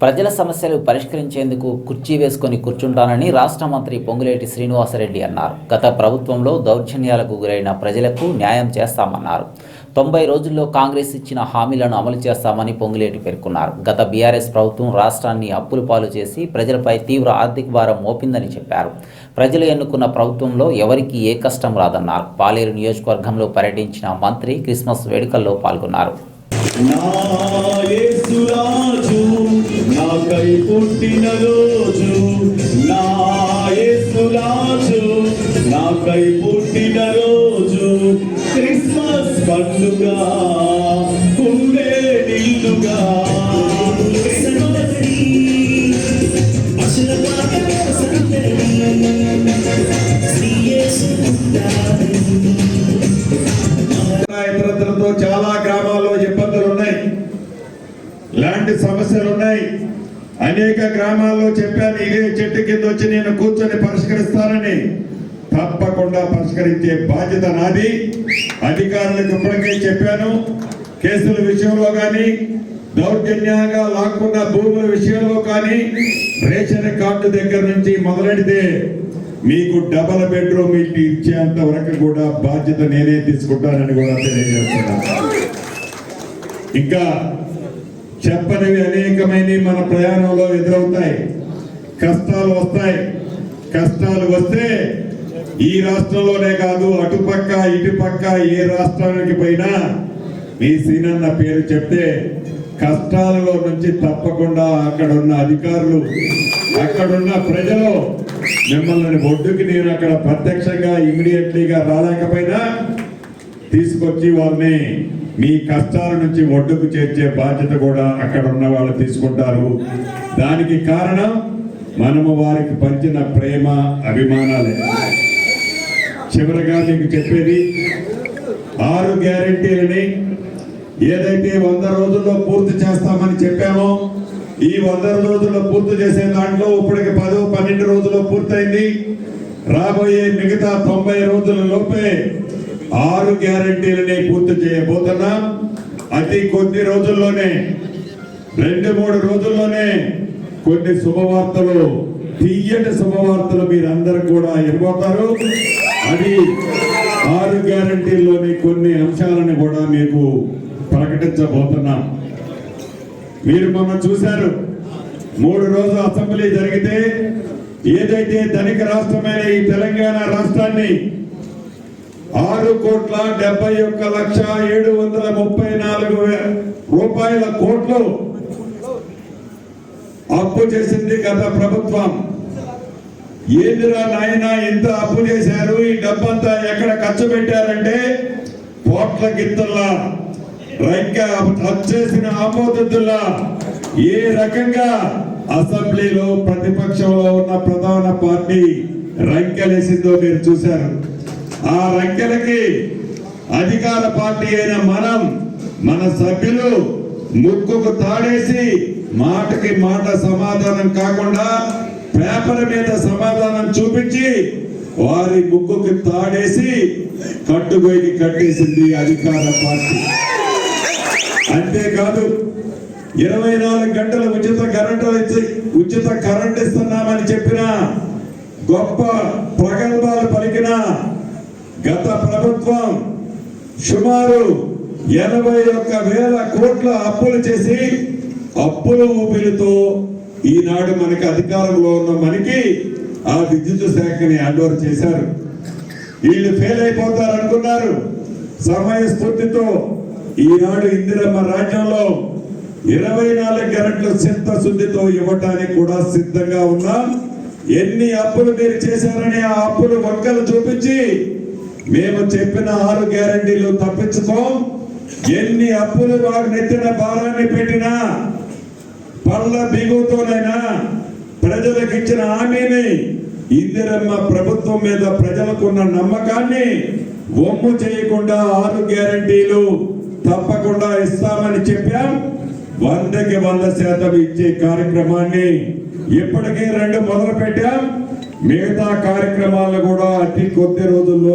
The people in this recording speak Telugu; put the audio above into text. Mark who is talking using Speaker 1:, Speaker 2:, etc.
Speaker 1: ప్రజల సమస్యలు పరిష్కరించేందుకు కుర్చీ వేసుకొని కూర్చుంటానని రాష్ట్ర మంత్రి పొంగులేటి శ్రీనివాసరెడ్డి అన్నారు. గత ప్రభుత్వంలో దౌర్జన్యాలకు గురైన ప్రజలకు న్యాయం చేస్తామన్నారు. తొంభై రోజుల్లో కాంగ్రెస్ ఇచ్చిన హామీలను అమలు చేస్తామని పొంగులేటి పేర్కొన్నారు. గత బీఆర్ఎస్ ప్రభుత్వం రాష్ట్రాన్ని అప్పుల పాలు చేసి ప్రజలపై తీవ్ర ఆర్థిక భారం మోపిందని చెప్పారు. ప్రజలు ఎన్నుకున్న ప్రభుత్వంలో ఎవరికీ ఏ కష్టం రాదన్నారు. పాలేరు నియోజకవర్గంలో పర్యటించిన మంత్రి క్రిస్మస్ వేడుకల్లో పాల్గొన్నారు.
Speaker 2: నాకై పుట్టిన రోజు నా యేసురాజు నాకై పుట్టిన రోజు క్రిస్మస్ పండుగ కుండే నిల్లుగా
Speaker 3: ఇతరత్రతో చాలా గ్రామాల్లో ఇబ్బందులు ఉన్నాయి లాంటి సమస్యలు ఉన్నాయి అనేక గ్రామాల్లో చెప్పాను ఇదే చెట్టు కింద వచ్చి నేను కూర్చొని పరిష్కరిస్తానని. తప్పకుండా పరిష్కరించే బాధ్యత నాది. అధికారులకు ఇప్పటికే చెప్పాను కేసుల విషయంలో కానీ దౌర్జన్యంగా లాక్కున్న భూముల విషయంలో కానీ రేషన్ కార్డు దగ్గర నుంచి మొదలెడితే మీకు డబల్ బెడ్రూమ్ ఇల్లు ఇచ్చేంత వరకు కూడా బాధ్యత నేనే తీసుకుంటానని కూడా తెలియజేస్తున్నాను. ఇంకా చెప్పనివి అనేకమైనవి మన ప్రయాణంలో ఎదురవుతాయి. కష్టాలు వస్తాయి. కష్టాలు వస్తే ఈ రాష్ట్రంలోనే కాదు అటుపక్క ఇటుపక్క ఏ రాష్ట్రానికి పోయినా మీ సీనన్న పేరు చెప్తే కష్టాలలో నుంచి తప్పకుండా అక్కడ ఉన్న అధికారులు అక్కడున్న ప్రజలు మిమ్మల్ని ఒడ్డుకి నేను అక్కడ ప్రత్యక్షంగా ఇమీడియట్లీగా రాలేకపోయినా తీసుకొచ్చి వారిని మీ కష్టాల నుంచి ఒడ్డుకు చేర్చే బాధ్యత కూడా అక్కడ ఉన్న వాళ్ళు తీసుకుంటారు. దానికి కారణం మనము వారికి పంచిన ప్రేమ అభిమానాలే. చివరిగా మీకు చెప్పేది ఆరు గ్యారంటీలని ఏదైతే వంద రోజుల్లో పూర్తి చేస్తామని చెప్పామో ఈ వంద రోజుల్లో పూర్తి చేసే దాంట్లో ఇప్పటికి పదో పన్నెండు రోజుల్లో పూర్తయింది. రాబోయే మిగతా తొంభై రోజుల లోపే ఆరు గ్యారంటీలని పూర్తి చేయబోతున్నాం. అతి కొద్ది రోజుల్లోనే రెండు మూడు రోజుల్లోనే కొన్ని శుభవార్తలు తీయటి శుభవార్తలు మీరందరూ కూడా ఇవ్వబోతారు అది ఆరు గ్యారంటీల్లోని కొన్ని అంశాలను కూడా మీకు ప్రకటించబోతున్నాం. మీరు మొన్న చూశారు. మూడు రోజులు అసెంబ్లీ జరిగితే ఏదైతే ధనిక రాష్ట్రమైన ఈ తెలంగాణ రాష్ట్రాన్ని ఆరు కోట్ల డెబ్బై ఒక్క లక్ష ఏడు వందల ముప్పై నాలుగు రూపాయల కోట్లు అప్పు చేసింది గత ప్రభుత్వం. ఏందిరా నాయన ఇంత అప్పు చేశారు? ఈ డబ్బంతా ఎక్కడ ఖర్చు పెట్టారంటే కోట్ల గిత్తల్లా. రైక వచ్చేసిన ఆపోతుల్లా ఏ రకంగా అసెంబ్లీలో ప్రతిపక్షంలో ఉన్న ప్రధాన పార్టీ రంకెలేసిందో మీరు చూశారు. ఆ రంకెలకి అధికార పార్టీ అయిన మనం మన సభ్యులు ముక్కుకు తాడేసి మాటకి మాట సమాధానం కాకుండా పేపర్ మీద సమాధానం చూపించి వారి ముక్కుకి తాడేసి కట్టుబోయి కట్టేసింది అధికార పార్టీ. అంతేకాదు ఇరవై నాలుగు గంటల ఉచిత కరెంటు ఉచిత కరెంట్ ఇస్తున్నామని చెప్పిన గొప్ప ప్రగల్భాలు పలికిన గత ప్రభుత్వం సుమారు ఎనభై ఒక్క వేల కోట్ల అప్పులు చేసి అప్పుల ఊపిరితో ఈనాడు మనకి అధికారంలో ఉన్న మనకి ఆ విద్యుత్ శాఖని హ్యాండ్ ఓవర్ చేశారు. వీళ్ళు ఫెయిల్ అయిపోతారు అనుకున్నారు సమయ స్ఫూర్తితో ఈనాడు ఇందిరమ్మ రాజ్యంలో ఇరవై నాలుగు గంటల చిత్తశుద్ధితో ఇవ్వటానికి కూడా సిద్ధంగా ఉన్నాం. ఎన్ని అప్పులు మీరు చేశారని ఆ అప్పులు వంకలు చూపించి మేము చెప్పిన ఆరు గ్యారంటీలు తప్పించుకోం. ఎన్ని అప్పులు వారు నెత్తిన భారాన్ని పెట్టినా పళ్ళ బిగుతోనైనా ప్రజలకు ఇచ్చిన హామీని ఇందిరమ్మ ప్రభుత్వం మీద ప్రజలకున్న నమ్మకాన్ని ఒమ్ము చేయకుండా ఆరు గ్యారంటీలు తప్పకుండా ఇస్తామని చెప్పాం. వందకి వంద శాతం ఇచ్చే కార్యక్రమాన్ని ఇప్పటికే రెండు మొదలు పెట్టాం మిగతా కార్యక్రమాలను కూడా అతి కొద్ది రోజుల్లో